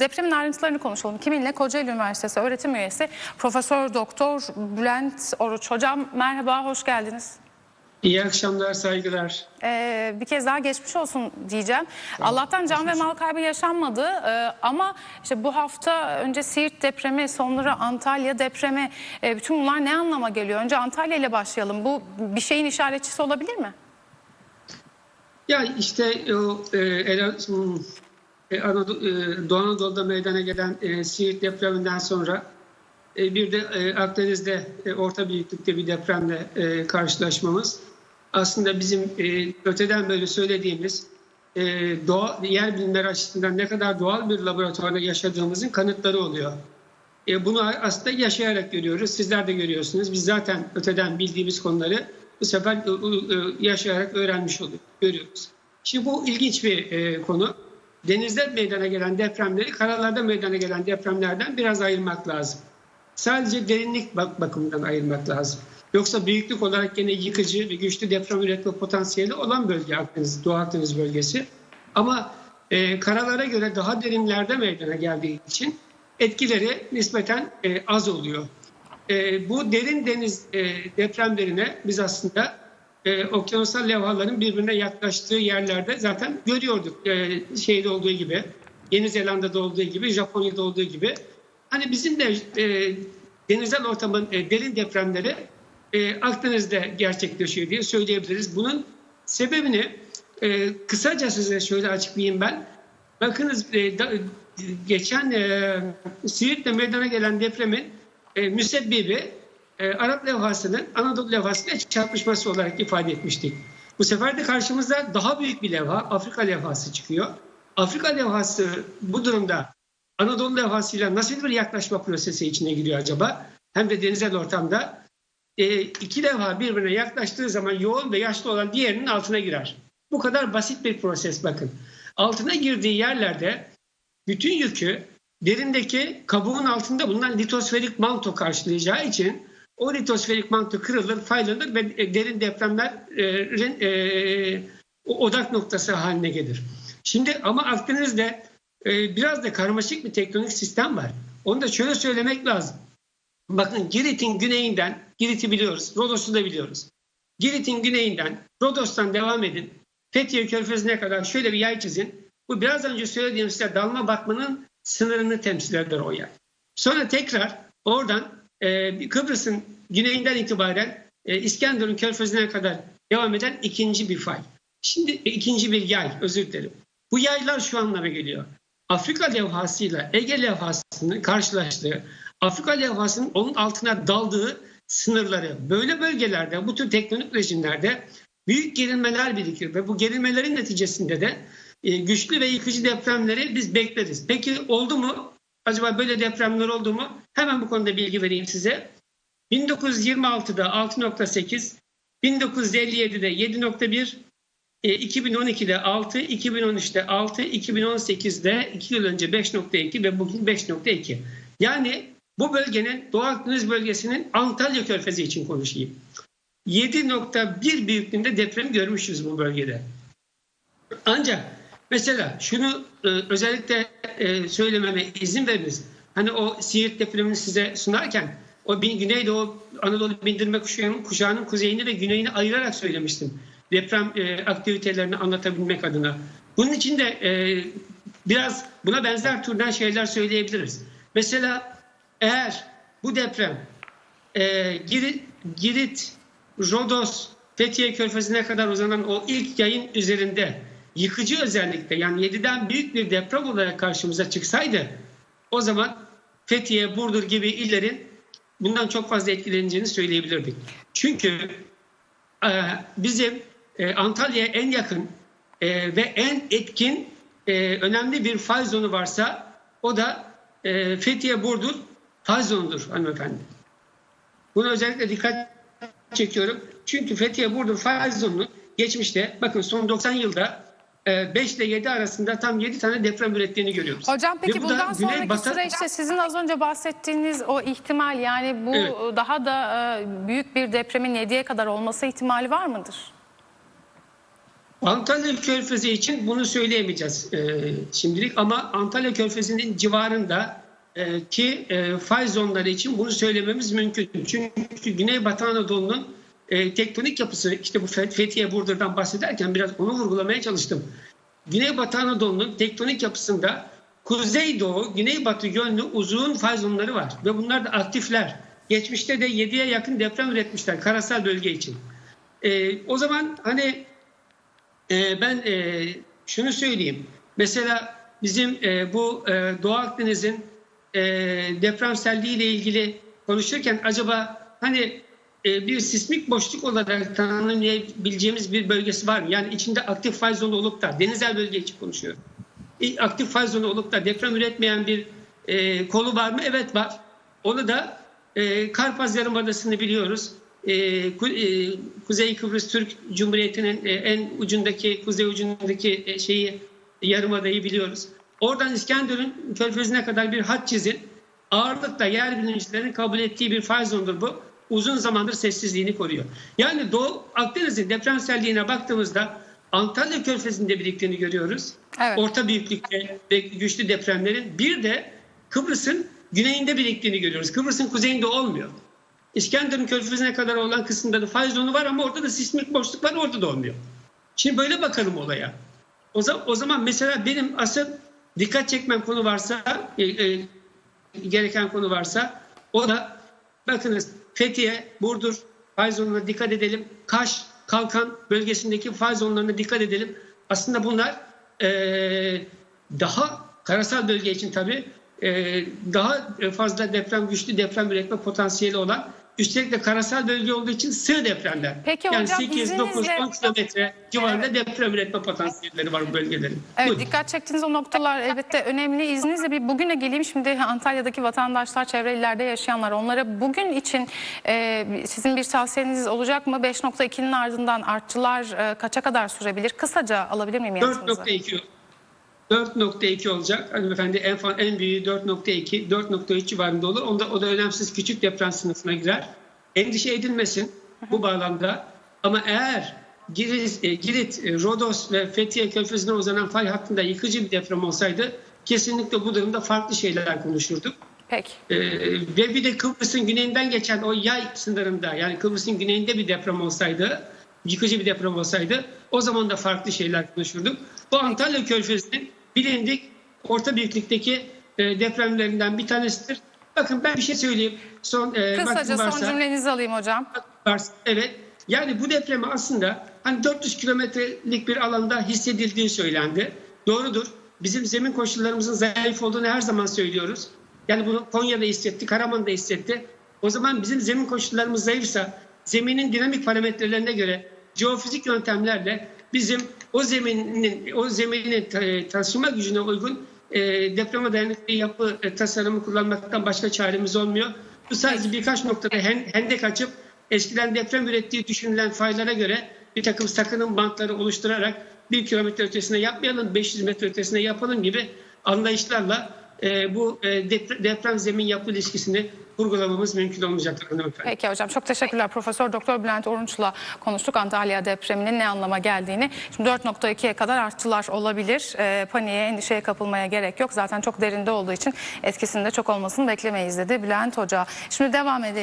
Depremin ayrıntılarını konuşalım. Kiminle? Kocaeli Üniversitesi öğretim üyesi Profesör Doktor Bülent Oruç. Hocam merhaba, hoş geldiniz. İyi akşamlar, saygılar. Ee, bir kez daha geçmiş olsun diyeceğim. Allah'tan can ve mal kaybı yaşanmadı Ee, ama işte bu hafta önce Siirt depremi, sonra Antalya depremi. Ee, bütün bunlar ne anlama geliyor? Önce Antalya ile başlayalım. Bu bir şeyin işaretçisi olabilir mi? Ya işte o e, e, Anadolu, e, Doğu Anadolu'da meydana gelen e, Siirt depreminden sonra e, bir de e, Akdeniz'de e, orta büyüklükte bir depremle e, karşılaşmamız aslında bizim e, öteden böyle söylediğimiz e, doğa, yer bilimleri açısından ne kadar doğal bir laboratuvarda yaşadığımızın kanıtları oluyor. E, bunu aslında yaşayarak görüyoruz. Sizler de görüyorsunuz. Biz zaten öteden bildiğimiz konuları bu sefer e, e, yaşayarak öğrenmiş oluyoruz, görüyoruz. Şimdi bu ilginç bir e, konu. Denizde meydana gelen depremleri karalarda meydana gelen depremlerden biraz ayırmak lazım. Sadece derinlik bak bakımından ayırmak lazım. Yoksa büyüklük olarak gene yıkıcı ve güçlü deprem üretme potansiyeli olan bölge Akdeniz, Doğu Akdeniz bölgesi. Ama e, karalara göre daha derinlerde meydana geldiği için etkileri nispeten e, az oluyor. E, bu derin deniz e, depremlerine biz aslında e, okyanusal levhaların birbirine yaklaştığı yerlerde zaten görüyorduk. E, şeyde olduğu gibi, Yeni Zelanda'da olduğu gibi, Japonya'da olduğu gibi. Hani bizim de e, denizel ortamın e, derin depremleri e, Akdeniz'de gerçekleşiyor diye söyleyebiliriz. Bunun sebebini e, kısaca size şöyle açıklayayım ben. Bakınız e, da, geçen e, Siirt'te meydana gelen depremin e, müsebbibi e, Arap levhasının Anadolu levhasıyla çarpışması olarak ifade etmiştik. Bu sefer de karşımıza daha büyük bir levha, Afrika levhası çıkıyor. Afrika levhası bu durumda Anadolu levhasıyla nasıl bir yaklaşma prosesi içine giriyor acaba? Hem de denizel ortamda e, iki levha birbirine yaklaştığı zaman yoğun ve yaşlı olan diğerinin altına girer. Bu kadar basit bir proses bakın. Altına girdiği yerlerde bütün yükü derindeki kabuğun altında bulunan litosferik manto karşılayacağı için o litosferik manto kırılır, faylanır ve e, derin depremlerin e, odak noktası haline gelir. Şimdi ama Akdeniz'de e, biraz da karmaşık bir tektonik sistem var. Onu da şöyle söylemek lazım. Bakın Girit'in güneyinden, Girit'i biliyoruz, Rodos'u da biliyoruz. Girit'in güneyinden, Rodos'tan devam edin. Fethiye Körfezi'ne kadar şöyle bir yay çizin. Bu biraz önce söylediğim size dalma batmanın sınırını temsil eder o yer. Sonra tekrar oradan e, Kıbrıs'ın güneyinden itibaren e, İskenderun Körfezi'ne kadar devam eden ikinci bir fay. Şimdi e, ikinci bir yay, özür dilerim. Bu yaylar şu anlama geliyor. Afrika levhasıyla Ege levhasının karşılaştığı, Afrika levhasının onun altına daldığı sınırları böyle bölgelerde, bu tür tektonik rejimlerde büyük gerilmeler birikir ve bu gerilmelerin neticesinde de e, güçlü ve yıkıcı depremleri biz bekleriz. Peki oldu mu? Acaba böyle depremler oldu mu? Hemen bu konuda bilgi vereyim size. 1926'da 6.8, 1957'de 7.1, 2012'de 6, 2013'te 6, 2018'de 2 yıl önce 5.2 ve bugün 5.2. Yani bu bölgenin Doğu Akdeniz bölgesinin Antalya Körfezi için konuşayım. 7.1 büyüklüğünde deprem görmüşüz bu bölgede. Ancak mesela şunu e, özellikle e, söylememe izin veriniz. Hani o Siirt depremini size sunarken o bin, Güneydoğu Anadolu bindirme kuşağının, kuşağının kuzeyini ve güneyini ayırarak söylemiştim. Deprem e, aktivitelerini anlatabilmek adına. Bunun için de e, biraz buna benzer türden şeyler söyleyebiliriz. Mesela eğer bu deprem e, Girit, Girit, Rodos, Fethiye Körfezi'ne kadar uzanan o ilk yayın üzerinde yıkıcı özellikle yani 7'den büyük bir deprem olarak karşımıza çıksaydı o zaman Fethiye, Burdur gibi illerin bundan çok fazla etkileneceğini söyleyebilirdik. Çünkü e, bizim e, Antalya'ya en yakın e, ve en etkin e, önemli bir fay zonu varsa o da e, Fethiye Burdur fay zonudur hanımefendi. Buna özellikle dikkat çekiyorum. Çünkü Fethiye Burdur fay zonunu geçmişte bakın son 90 yılda 5 ile 7 arasında tam 7 tane deprem ürettiğini görüyoruz. Hocam peki Ve bu da bundan Güney sonraki Batı- süreçte sizin az önce bahsettiğiniz o ihtimal yani bu Evet. daha da e, büyük bir depremin 7'ye kadar olması ihtimali var mıdır? Antalya Körfezi için bunu söyleyemeyeceğiz e, şimdilik ama Antalya Körfezi'nin civarında e, ki e, fay zonları için bunu söylememiz mümkün. Çünkü Güneybatı Anadolu'nun e, tektonik yapısı işte bu Fe- Fethiye Burdur'dan bahsederken biraz onu vurgulamaya çalıştım. Güneybatı Anadolu'nun tektonik yapısında kuzeydoğu, güneybatı yönlü uzun fay zonları var ve bunlar da aktifler. Geçmişte de 7'ye yakın deprem üretmişler karasal bölge için. E, o zaman hani e, ben e, şunu söyleyeyim. Mesela bizim e, bu e, Doğu Akdeniz'in e, depremselliği ile ilgili konuşurken acaba hani bir sismik boşluk olarak tanımlayabileceğimiz bir bölgesi var mı? Yani içinde aktif fay zonu olup da denizel bölge için konuşuyorum. E, aktif fay zonu olup da deprem üretmeyen bir e, kolu var mı? Evet var. Onu da e, Karpaz Yarımadası'nı biliyoruz. E, Ku- e, Kuzey Kıbrıs Türk Cumhuriyeti'nin e, en ucundaki, kuzey ucundaki e, şeyi yarımadayı biliyoruz. Oradan İskenderun Körfezi'ne kadar bir hat çizin. Ağırlıkla yer bilimcilerin kabul ettiği bir fay zonudur bu. Uzun zamandır sessizliğini koruyor. Yani Doğu Akdeniz'in depremselliğine baktığımızda Antalya Körfezi'nde biriktiğini görüyoruz. Evet. Orta büyüklükte ve güçlü depremlerin. Bir de Kıbrıs'ın güneyinde biriktiğini görüyoruz. Kıbrıs'ın kuzeyinde olmuyor. İskenderun Körfezi'ne kadar olan kısımda da fay zonu var ama orada da sismik boşluk var orada da olmuyor. Şimdi böyle bakalım olaya. O zaman, o zaman mesela benim asıl dikkat çekmem konu varsa, e, e, gereken konu varsa o da bakınız Fethiye, Burdur fay zonuna dikkat edelim. Kaş, Kalkan bölgesindeki fay zonlarına dikkat edelim. Aslında bunlar e, daha karasal bölge için tabii e, daha fazla deprem, güçlü deprem üretme potansiyeli olan Üstelik de karasal bölge olduğu için sığ depremler. Peki yani hocam, 8, 9, izninizle- 10 kilometre civarında deprem üretme potansiyelleri var bu bölgelerin. Evet Buyurun. dikkat çektiğiniz o noktalar elbette önemli. İzninizle bir bugüne geleyim. Şimdi Antalya'daki vatandaşlar, çevre illerde yaşayanlar onlara bugün için e, sizin bir tavsiyeniz olacak mı? 5.2'nin ardından artçılar e, kaça kadar sürebilir? Kısaca alabilir miyim yanıtınızı? 4.2 4.2 olacak. Hanımefendi en, en büyüğü 4.2, 4.3 civarında olur. Onda, o da önemsiz küçük deprem sınıfına girer. Endişe edilmesin bu bağlamda. Ama eğer Girit, e, Girit, e, Rodos ve Fethiye Körfezi'ne uzanan fay hattında yıkıcı bir deprem olsaydı kesinlikle bu durumda farklı şeyler konuşurduk. Peki. Ee, ve bir de Kıbrıs'ın güneyinden geçen o yay sınırında yani Kıbrıs'ın güneyinde bir deprem olsaydı, yıkıcı bir deprem olsaydı o zaman da farklı şeyler konuşurduk. Bu Antalya Körfezi'nin bilindik orta büyüklükteki e, depremlerinden bir tanesidir. Bakın ben bir şey söyleyeyim. Son e, Kısaca vaktim son varsa, cümlenizi alayım hocam. varsa- evet. Yani bu depremi aslında hani 400 kilometrelik bir alanda hissedildiği söylendi. Doğrudur. Bizim zemin koşullarımızın zayıf olduğunu her zaman söylüyoruz. Yani bunu Konya'da hissetti, Karaman'da hissetti. O zaman bizim zemin koşullarımız zayıfsa zeminin dinamik parametrelerine göre jeofizik yöntemlerle bizim o zeminin o zeminin ta- taşıma gücüne uygun e, depreme dayanıklı yapı e, tasarımı kullanmaktan başka çaremiz olmuyor. Bu sadece birkaç noktada hen- hendek açıp eskiden deprem ürettiği düşünülen faylara göre bir takım sakınım bantları oluşturarak bir kilometre ötesine yapmayalım, 500 metre ötesine yapalım gibi anlayışlarla e, bu e, depre- deprem zemin yapı ilişkisini kurgulamamız mümkün olmayacaktır hanımefendi. Peki hocam çok teşekkürler. Profesör Doktor Bülent Orunç'la konuştuk Antalya depreminin ne anlama geldiğini. Şimdi 4.2'ye kadar artçılar olabilir. E, paniğe, endişeye kapılmaya gerek yok. Zaten çok derinde olduğu için etkisinde çok olmasını beklemeyiz dedi Bülent Hoca. Şimdi devam edelim.